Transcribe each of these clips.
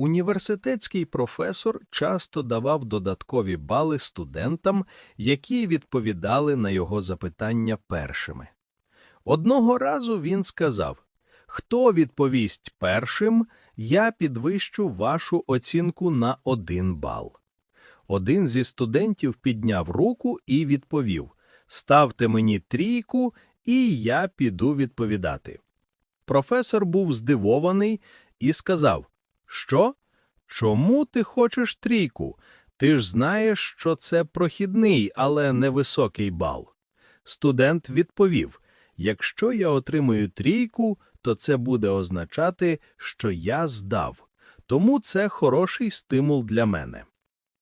Університетський професор часто давав додаткові бали студентам, які відповідали на його запитання першими. Одного разу він сказав, «Хто відповість першим, я підвищу вашу оцінку на один бал». Один зі студентів підняв руку і відповів, «Ставте мені трійку, і я піду відповідати». Професор був здивований і сказав, «Що? Чому ти хочеш трійку? Ти ж знаєш, що це прохідний, але невисокий бал». Студент відповів, «Якщо я отримую трійку, то це буде означати, що я здав. Тому це хороший стимул для мене».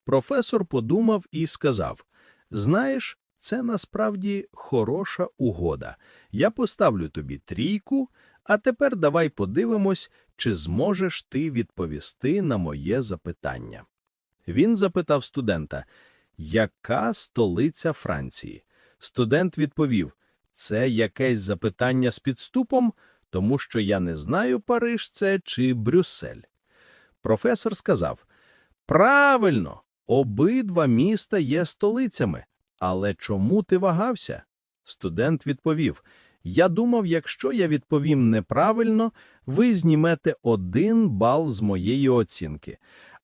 Професор подумав і сказав, «Знаєш, це насправді хороша угода. Я поставлю тобі трійку, а тепер давай подивимось, чи зможеш ти відповісти на моє запитання. Він запитав студента, яка столиця Франції? Студент відповів, це якесь запитання з підступом, тому що я не знаю, Париж це чи Брюссель. Професор сказав, правильно, обидва міста є столицями, але чому ти вагався? Студент відповів, я думав, якщо я відповім неправильно, ви знімете один бал з моєї оцінки.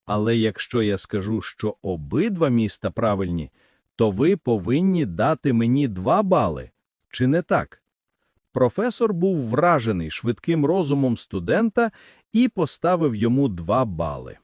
Але якщо я скажу, що обидва міста правильні, то ви повинні дати мені два бали. Чи не так? Професор був вражений швидким розумом студента і поставив йому два бали.